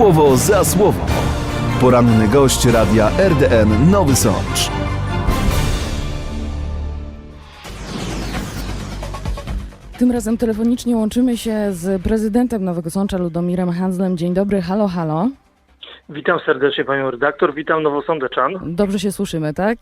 Słowo za słowo. Poranny gość radia RDN Nowy Sącz. Tym razem telefonicznie łączymy się z prezydentem Nowego Sącza Ludomirem Hanzlem. Dzień dobry, halo, halo. Witam serdecznie panią redaktor, witam nowosądeczan. Dobrze się słyszymy, tak?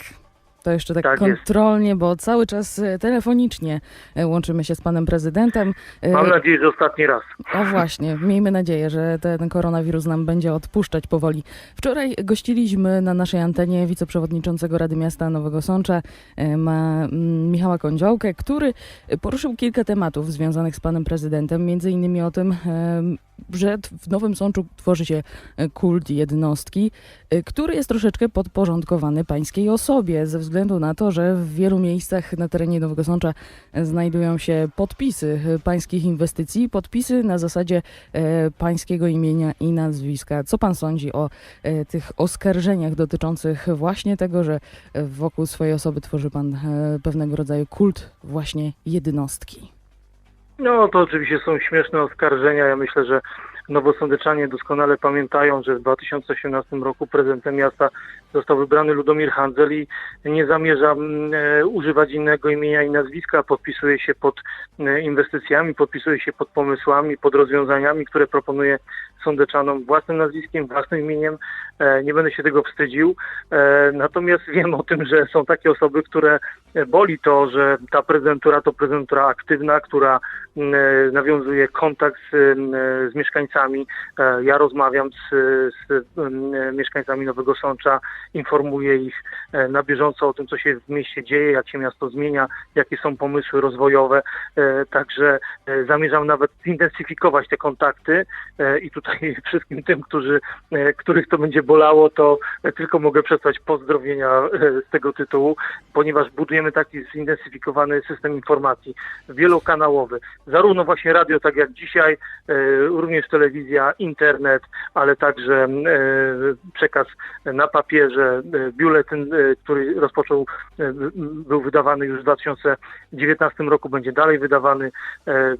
To jeszcze tak, Tak jest. kontrolnie, bo cały czas e, telefonicznie e, łączymy się z panem prezydentem. E, Mam nadzieję, że ostatni raz. A właśnie, miejmy nadzieję, że ten koronawirus nam będzie odpuszczać powoli. Wczoraj gościliśmy na naszej antenie wiceprzewodniczącego Rady Miasta Nowego Sącza, ma, mm, Michała Kądziołkę, który poruszył kilka tematów związanych z panem prezydentem, między innymi o tym, że w Nowym Sączu tworzy się kult jednostki, który jest troszeczkę podporządkowany pańskiej osobie, ze względu na to, że w wielu miejscach na terenie Nowego Sącza znajdują się podpisy pańskich inwestycji, podpisy na zasadzie e, pańskiego imienia i nazwiska. Co pan sądzi o e, tych oskarżeniach dotyczących właśnie tego, że wokół swojej osoby tworzy pan e, pewnego rodzaju kult właśnie jednostki? No to oczywiście są śmieszne oskarżenia. Ja myślę, że nowosądeczanie doskonale pamiętają, że w 2018 roku prezydentem miasta został wybrany Ludomir Handzel i nie zamierza mm, e, używać innego imienia i nazwiska. Podpisuje się pod e, inwestycjami, podpisuje się pod pomysłami, pod rozwiązaniami, które proponuje sądeczanom własnym nazwiskiem, własnym imieniem. E, nie będę się tego wstydził. E, natomiast wiem o tym, że są takie osoby, które boli to, że ta prezydentura to prezydentura aktywna, która e, nawiązuje kontakt z, z mieszkańcami. Ja rozmawiam z, z mieszkańcami Nowego Sącza, informuję ich na bieżąco o tym, co się w mieście dzieje, jak się miasto zmienia, jakie są pomysły rozwojowe. Także zamierzam nawet zintensyfikować te kontakty i tutaj wszystkim tym, którzy, e, których to będzie bolało, to tylko mogę przesłać pozdrowienia e, z tego tytułu, ponieważ budujemy taki zintensyfikowany system informacji wielokanałowy. Zarówno właśnie radio, tak jak dzisiaj, e, również telewizja, internet, ale także przekaz na papierze, biuletyn, który rozpoczął, był wydawany już w 2019 roku, będzie dalej wydawany,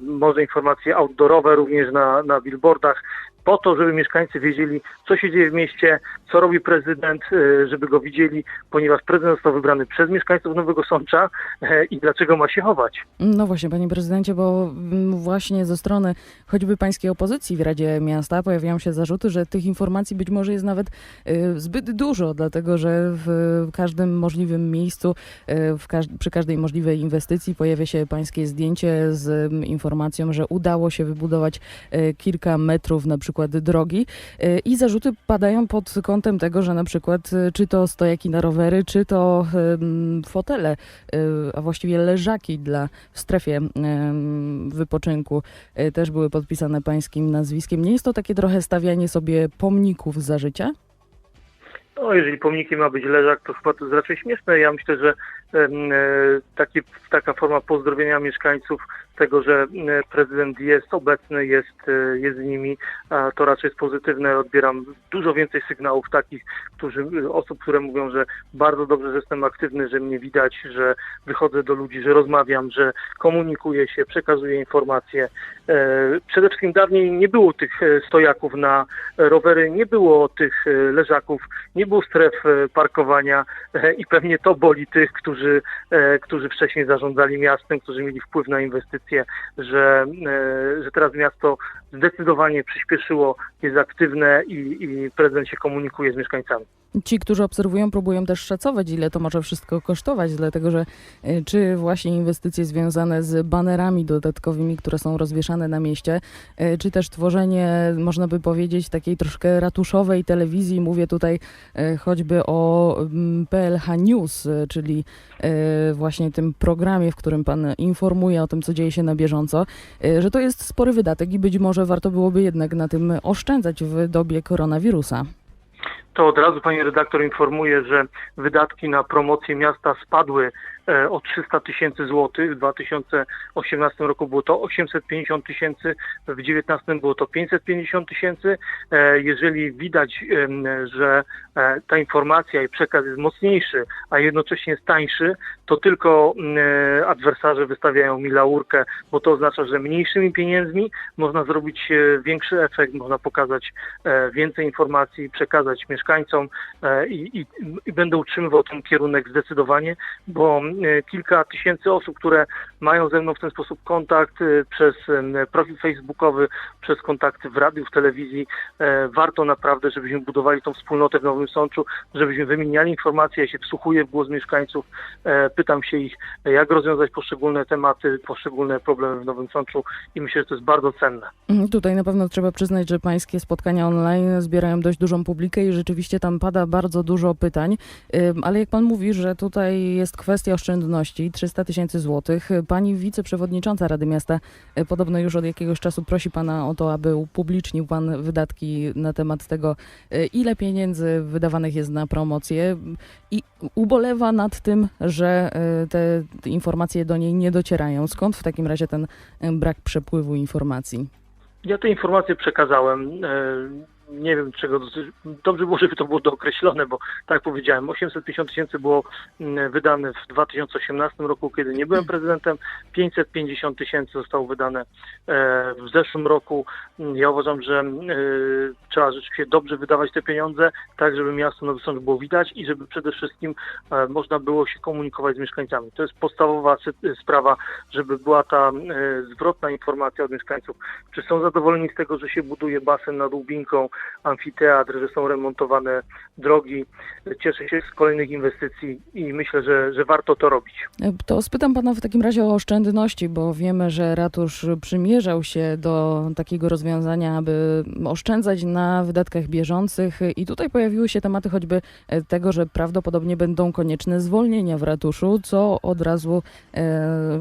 może informacje outdoorowe również na, na billboardach, po to, żeby mieszkańcy wiedzieli, co się dzieje w mieście, co robi prezydent, e, żeby go widzieli, ponieważ prezydent został wybrany przez mieszkańców Nowego Sącza e, i dlaczego ma się chować. No właśnie, panie prezydencie, bo mm, właśnie ze strony choćby pańskiej opozycji w Radzie Miasta pojawiają się zarzuty, że tych informacji być może jest nawet y, zbyt dużo, dlatego że w każdym możliwym miejscu, przy każdej możliwej inwestycji pojawia się pańskie zdjęcie z mm, informacją, że udało się wybudować kilka metrów na przykład drogi y, i zarzuty padają pod kątem tego, że na przykład y, czy to stojaki na rowery, czy to fotele, y, a właściwie leżaki dla w strefie wypoczynku też były podpisane pańskim nazwiskiem. Nie jest to takie trochę stawianie sobie pomników za życia? No, jeżeli pomnikiem ma być leżak, to chyba to jest raczej śmieszne. Ja myślę, że e, taki, taka forma pozdrowienia mieszkańców tego, że e, prezydent jest obecny, jest, e, jest z nimi, to raczej jest pozytywne. Odbieram dużo więcej sygnałów takich którzy, osób, które mówią, że bardzo dobrze, że jestem aktywny, że mnie widać, że wychodzę do ludzi, że rozmawiam, że komunikuję się, przekazuję informacje. E, Przede wszystkim dawniej nie było tych stojaków na rowery, nie było tych leżaków, nie było stref parkowania i pewnie to boli tych, którzy, którzy wcześniej zarządzali miastem, którzy mieli wpływ na inwestycje, że, e, że teraz miasto zdecydowanie przyspieszyło, jest aktywne i, i prezydent się komunikuje z mieszkańcami. Ci, którzy obserwują, próbują też szacować, ile to może wszystko kosztować, dlatego że y, czy właśnie inwestycje związane z banerami dodatkowymi, które są rozwieszane na mieście, y, czy też tworzenie, można by powiedzieć, takiej troszkę ratuszowej telewizji, mówię tutaj y, choćby o mm, PLH News, czyli właśnie tym programie, w którym pan informuje o tym, co dzieje się na bieżąco, że to jest spory wydatek i być może warto byłoby jednak na tym oszczędzać w dobie koronawirusa. To od razu pani redaktor informuje, że wydatki na promocję miasta spadły o 300 tysięcy złotych. W 2018 roku było to 850 tysięcy, w 2019 było to 550 tysięcy. E, Jeżeli widać, że e, ta informacja i przekaz jest mocniejszy, a jednocześnie jest tańszy, to tylko mm, e, adwersarze wystawiają mi laurkę, bo to oznacza, że mniejszymi pieniędzmi można zrobić e, większy efekt, można pokazać e, więcej informacji, przekazać mieszkańcom e, i, i, i będę utrzymywał ten kierunek zdecydowanie, bo e, kilka tysięcy osób, które mają ze mną w ten sposób kontakt e, przez profil facebookowy, przez kontakty w radiu, w telewizji, e, warto naprawdę, żebyśmy budowali tą wspólnotę w Nowym Sączu, żebyśmy wymieniali informacje, ja się wsłuchuję w głos mieszkańców, e, pytam się ich, e, jak rozwiązać poszczególne tematy, poszczególne problemy w Nowym Sączu i myślę, że to jest bardzo cenne. Mhm, Tutaj na pewno trzeba przyznać, że pańskie spotkania online zbierają dość dużą publikę i rzeczywiście tam pada bardzo dużo pytań. Ale jak pan mówi, że tutaj jest kwestia oszczędności, 300 tysięcy złotych. Pani wiceprzewodnicząca Rady Miasta y, podobno już od jakiegoś czasu prosi pana o to, aby upublicznił pan wydatki na temat tego, y, ile pieniędzy wydawanych jest na promocję i ubolewa nad tym, że y, te informacje do niej nie docierają. Skąd w takim razie ten brak przepływu informacji? Ja te informacje przekazałem. Nie wiem czego. Dobrze było, żeby to było dookreślone, bo tak powiedziałem, 850 tysięcy było mm, wydane w 2018 roku, kiedy nie byłem prezydentem. 550 tysięcy zostało wydane e, w zeszłym roku. Mm, Ja uważam, że e, trzeba rzeczywiście dobrze wydawać te pieniądze, tak żeby miasto Nowy Sącz było widać i żeby przede wszystkim e, można było się komunikować z mieszkańcami. To jest podstawowa sprawa, żeby była ta zwrotna informacja od mieszkańców, czy są zadowoleni z tego, że się buduje basen nad Łubinką, amfiteatr, że są remontowane drogi. Cieszę się z kolejnych inwestycji i myślę, że, że warto to robić. To spytam pana w takim razie o oszczędności, bo wiemy, że ratusz przymierzał się do takiego rozwiązania, aby oszczędzać na wydatkach bieżących i tutaj pojawiły się tematy choćby tego, że prawdopodobnie będą konieczne zwolnienia w ratuszu, co od razu e,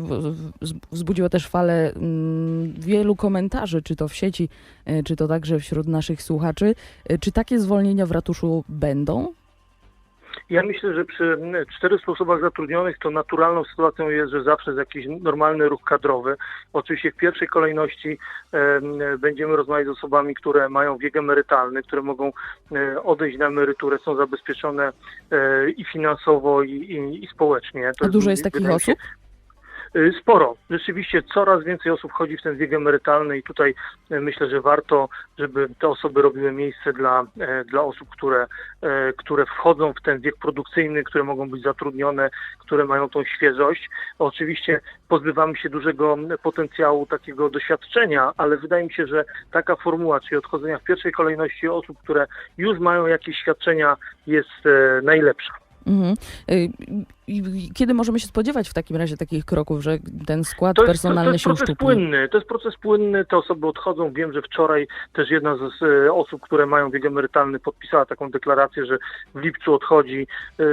wzbudziło też falę mm, wielu komentarzy, czy to w sieci, e, czy to także wśród naszych słuchaczy. E, Czy takie zwolnienia w ratuszu będą? Ja myślę, że przy mm, 400 osobach zatrudnionych to naturalną sytuacją jest, że zawsze jest jakiś normalny ruch kadrowy. Oczywiście w pierwszej kolejności em, będziemy rozmawiać z osobami, które mają wiek emerytalny, które mogą e, odejść na emeryturę, są zabezpieczone e, i finansowo, i, i, i społecznie. To A dużo jest wydaje takich osób? Y, Sporo. Rzeczywiście coraz więcej osób chodzi w ten wiek emerytalny i tutaj y, myślę, że warto, żeby te osoby robiły miejsce dla, e, dla osób, które, które wchodzą w ten wiek produkcyjny, które mogą być zatrudnione, które mają tą świeżość. Oczywiście pozbywamy się dużego potencjału takiego doświadczenia, ale wydaje mi się, że taka formuła, czyli odchodzenia w pierwszej kolejności osób, które już mają jakieś świadczenia, jest najlepsza. Mhm. Kiedy możemy się spodziewać w takim razie takich kroków, że ten skład To jest, personalny to jest się proces uszczupli? płynny. To jest proces płynny, te osoby odchodzą. Wiem, że wczoraj też jedna z, e, osób, które mają wiek emerytalny podpisała taką deklarację, że w lipcu odchodzi. E,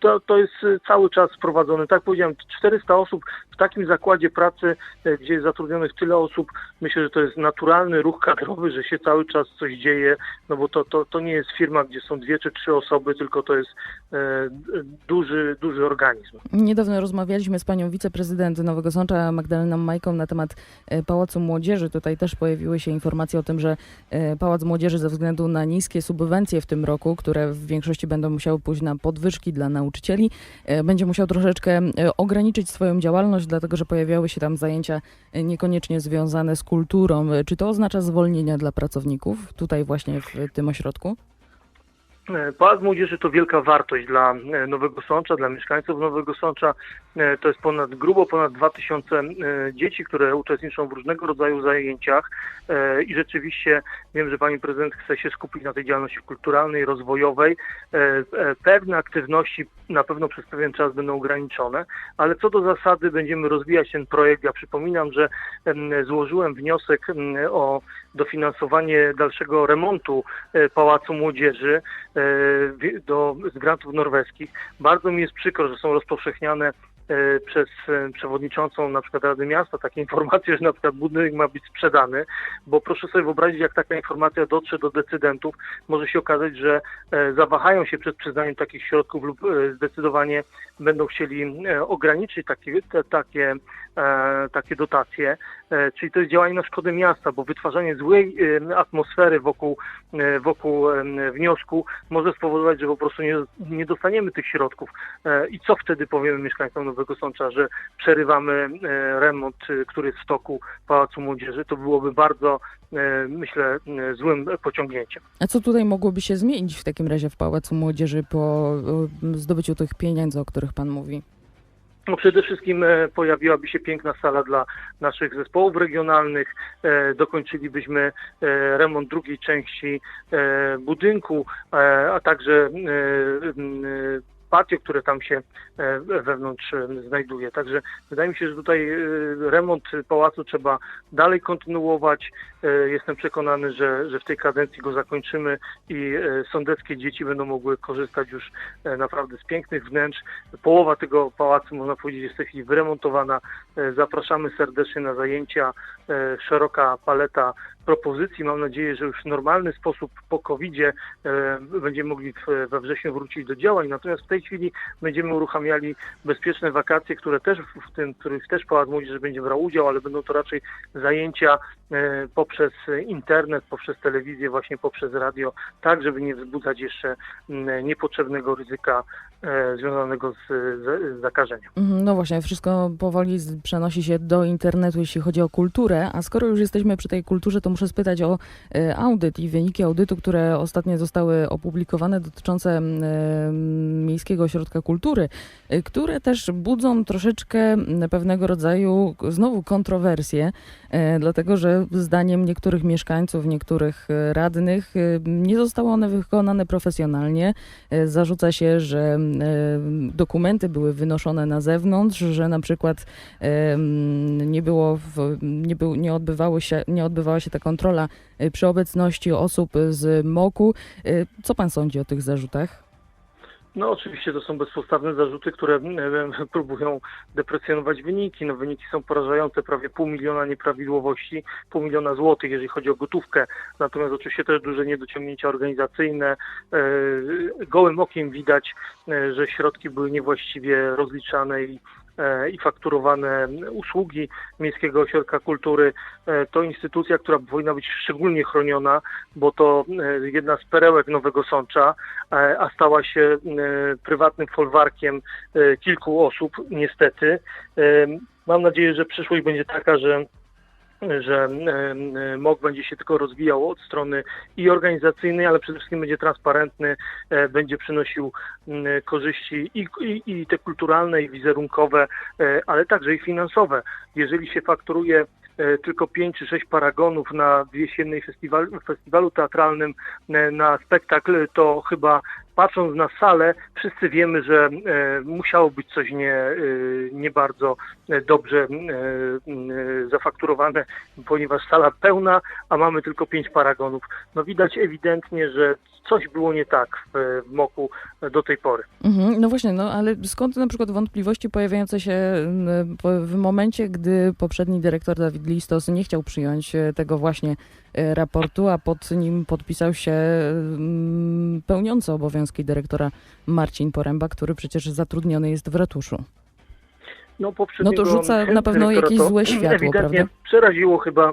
To, to jest e, cały czas prowadzone. Tak powiedziałem, 400 osób w takim zakładzie pracy, gdzie jest zatrudnionych tyle osób, myślę, że to jest naturalny ruch kadrowy, że się cały czas coś dzieje, no bo to, to, to nie jest firma, gdzie są dwie czy trzy osoby, tylko to jest duży, duży organizm. Niedawno rozmawialiśmy z panią wiceprezydent Nowego Sącza, Magdaleną Majką, na temat e, Pałacu Młodzieży. Tutaj też pojawiły się informacje o tym, że e, Pałac Młodzieży ze względu na niskie subwencje w tym roku, które w większości będą musiały pójść na podwyżki dla nauczycieli, e, będzie musiał troszeczkę ograniczyć swoją działalność, dlatego że pojawiały się tam zajęcia niekoniecznie związane z kulturą. Czy to oznacza zwolnienia dla pracowników tutaj właśnie w tym ośrodku? E, Pałac Młodzieży to wielka wartość dla e, Nowego Sącza, dla mieszkańców Nowego Sącza. E, To jest ponad, grubo ponad 2000 e, dzieci, które uczestniczą w różnego rodzaju zajęciach i rzeczywiście wiem, że pani prezydent chce się skupić na tej działalności kulturalnej, rozwojowej. Pewne aktywności na pewno przez pewien czas będą ograniczone, ale co do zasady będziemy rozwijać ten projekt. Ja przypominam, że em, złożyłem wniosek o dofinansowanie dalszego remontu e, Pałacu Młodzieży e, do, z grantów norweskich. Bardzo mi jest przykro, że są rozpowszechniane e, przez przewodniczącą na przykład Rady Miasta takie informacje, że na przykład budynek ma być sprzedany, bo proszę sobie wyobrazić, jak taka informacja dotrze do decydentów, może się okazać, że zawahają się przed przyznaniem takich środków lub zdecydowanie będą chcieli ograniczyć takie, takie, takie dotacje. E, Czyli to jest działanie na szkodę miasta, bo wytwarzanie złej e, atmosfery wokół, e, wokół wniosku może spowodować, że po prostu nie, nie dostaniemy tych środków. I co wtedy powiemy mieszkańcom Nowego Sącza, że przerywamy remont, który jest w toku Pałacu Młodzieży? To byłoby bardzo, myślę, złym pociągnięciem. A co tutaj mogłoby się zmienić w takim razie w Pałacu Młodzieży po zdobyciu tych pieniędzy, o których pan mówi? No przede wszystkim e, pojawiłaby się piękna sala dla naszych zespołów regionalnych. E, Dokończylibyśmy e, remont drugiej części budynku, a także patio, które tam się e, wewnątrz e, znajduje. Także wydaje mi się, że tutaj e, remont pałacu trzeba dalej kontynuować. Jestem przekonany, że, że w tej kadencji go zakończymy i sądeckie dzieci będą mogły korzystać już naprawdę z pięknych wnętrz. Połowa tego pałacu, można powiedzieć, jest w tej chwili wyremontowana. Zapraszamy serdecznie na zajęcia. Szeroka paleta propozycji. Mam nadzieję, że już w normalny sposób po COVID-zie e, będziemy mogli we wrześniu wrócić do działań. Natomiast w tej chwili będziemy uruchamiali bezpieczne wakacje, które też w tym, których też Pałac Młodzieży będzie brał udział, ale będą to raczej zajęcia e, poprzez internet, poprzez telewizję, właśnie poprzez radio, tak żeby nie wzbudzać jeszcze niepotrzebnego ryzyka e, związanego z, zakażeniem. Mhm, No właśnie, wszystko powoli przenosi się do internetu, jeśli chodzi o kulturę, a skoro już jesteśmy przy tej kulturze, to muszę spytać o e, audyt i wyniki audytu, które ostatnio zostały opublikowane dotyczące e, Miejskiego Ośrodka Kultury, e, które też budzą troszeczkę pewnego rodzaju znowu kontrowersje, dlatego że zdaniem niektórych mieszkańców, niektórych radnych nie zostały one wykonane profesjonalnie. Zarzuca się, że dokumenty były wynoszone na zewnątrz, że na przykład nie było, w, nie, był, nie, odbywało się, nie odbywała się ta kontrola e, przy obecności osób z MOKU. E, Co pan sądzi o tych zarzutach? No oczywiście to są bezpodstawne zarzuty, które e, próbują deprecjonować wyniki. No wyniki są porażające, prawie pół miliona nieprawidłowości, pół miliona złotych, jeżeli chodzi o gotówkę. Natomiast oczywiście też duże niedociągnięcia organizacyjne. E, Gołym okiem widać, e, że środki były niewłaściwie rozliczane i i fakturowane usługi Miejskiego Ośrodka Kultury. E, To instytucja, która powinna być szczególnie chroniona, bo to e, jedna z perełek Nowego Sącza, e, a stała się e, prywatnym folwarkiem e, kilku osób, niestety. E, Mam nadzieję, że przyszłość będzie taka, że że MOK będzie się tylko rozwijał od strony i organizacyjnej, ale przede wszystkim będzie transparentny, e, będzie przynosił korzyści i, i, i te kulturalne, i wizerunkowe, e, ale także i finansowe. Jeżeli się fakturuje e, tylko pięć czy sześć paragonów na jesiennej festiwal, festiwalu teatralnym na spektakl, to chyba patrząc na salę, wszyscy wiemy, że e, musiało być coś nie, e, nie bardzo e, dobrze zafakturowane, ponieważ sala pełna, a mamy tylko pięć paragonów. No widać ewidentnie, że coś było nie tak w, w MOKU do tej pory. Mhm, no właśnie, no ale skąd na przykład wątpliwości pojawiające się w momencie, gdy poprzedni dyrektor Dawid Listos nie chciał przyjąć tego właśnie raportu, a pod nim podpisał się mm, pełniący obowiązki dyrektora Marcin Poręba, który przecież zatrudniony jest w ratuszu. No, No to rzuca na pewno jakieś złe światło, prawda? przeraziło chyba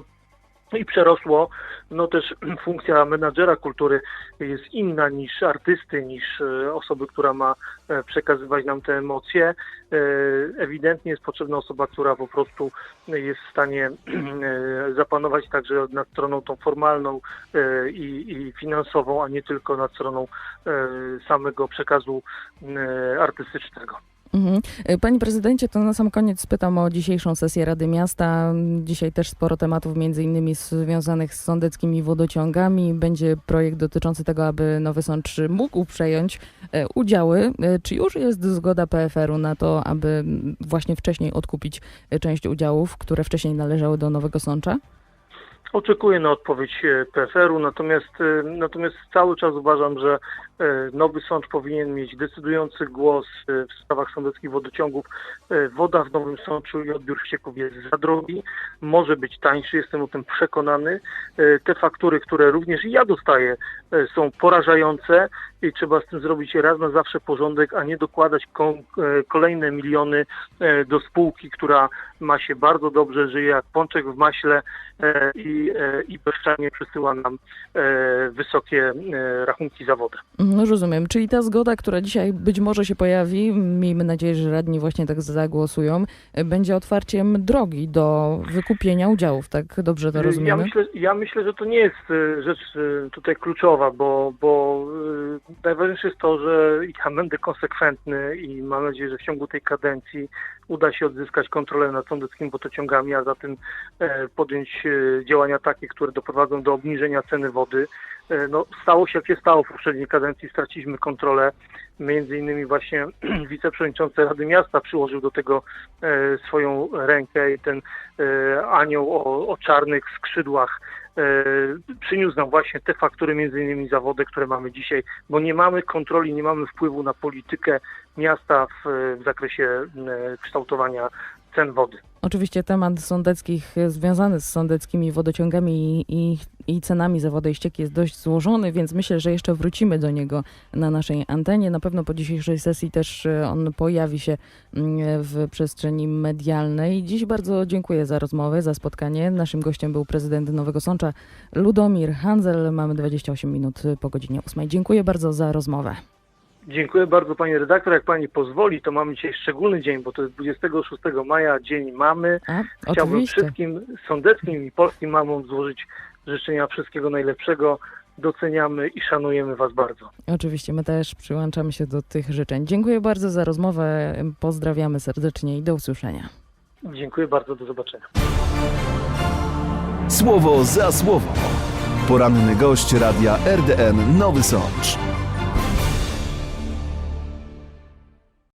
i przerosło. No też funkcja menadżera kultury jest inna niż artysty, niż e, osoby, która ma e, przekazywać nam te emocje. E, Ewidentnie jest potrzebna osoba, która po prostu jest w stanie zapanować także nad stroną tą formalną i, i finansową, a nie tylko nad stroną samego przekazu artystycznego. Mhm. E, Panie prezydencie, to na sam koniec spytam o dzisiejszą sesję Rady Miasta. Dzisiaj też sporo tematów, między innymi związanych z sądeckimi wodociągami. Będzie projekt dotyczący tego, aby Nowy Sącz mógł przejąć e, udziały. E, Czy już jest zgoda PFR-u na to, aby właśnie wcześniej odkupić e, część udziałów, które wcześniej należały do Nowego Sącza? Oczekuję na odpowiedź e, PFR-u, natomiast, e, natomiast cały czas uważam, że e, Nowy Sącz powinien mieć decydujący głos e, w sprawach sądeckich wodociągów. E, Woda w Nowym Sączu i odbiór ścieków jest za drogi, może być tańszy, jestem o tym przekonany. E, Te faktury, które również ja dostaję, e, są porażające i trzeba z tym zrobić raz na zawsze porządek, a nie dokładać e, kolejne miliony e, do spółki, która ma się bardzo dobrze, żyje jak pączek w maśle e, i, e, i bezczelnie przysyła nam e, wysokie e, rachunki za wodę. No rozumiem, czyli ta zgoda, która dzisiaj być może się pojawi, miejmy nadzieję, że radni właśnie tak zagłosują, będzie otwarciem drogi do wykupienia udziałów, tak dobrze to Ja rozumiemy? myślę, ja myślę, że to nie jest rzecz tutaj kluczowa, bo, bo najważniejsze jest to, że ja będę konsekwentny i mam nadzieję, że w ciągu tej kadencji uda się odzyskać kontrolę nad sądeckimi wodociągami, a zatem e, podjąć e, działania takie, które doprowadzą do obniżenia ceny wody. E, No, stało się jak się stało w poprzedniej kadencji, straciliśmy kontrolę. Między innymi właśnie wiceprzewodniczący Rady Miasta przyłożył do tego swoją rękę i ten anioł o, o czarnych skrzydłach przyniósł nam właśnie te faktury między innymi za wodę, które mamy dzisiaj, bo nie mamy kontroli, nie mamy wpływu na politykę miasta w, w zakresie e, kształtowania cen wody. Oczywiście temat sądeckich y, związany z sądeckimi wodociągami i, i, i cenami za wodę i ścieki jest dość złożony, więc myślę, że jeszcze wrócimy do niego na naszej antenie. Na pewno po dzisiejszej sesji też y, on pojawi się mm, w przestrzeni medialnej. Dziś bardzo dziękuję za rozmowę, za spotkanie. Naszym gościem był prezydent Nowego Sącza Ludomir Handzel. Mamy 28 minut po godzinie 8. Dziękuję bardzo za rozmowę. Dziękuję bardzo Pani redaktor. Jak Pani pozwoli, to mamy dzisiaj szczególny dzień, bo to jest 26 maja, Dzień Mamy. A, Chciałbym oczywiście. wszystkim sądeckim i polskim mamom złożyć życzenia wszystkiego najlepszego. Doceniamy i szanujemy Was bardzo. Oczywiście, my też przyłączamy się do tych życzeń. Dziękuję bardzo za rozmowę. Pozdrawiamy serdecznie i do usłyszenia. Dziękuję bardzo, do zobaczenia. Słowo za słowo. Poranny gość radia RDN Nowy Sącz.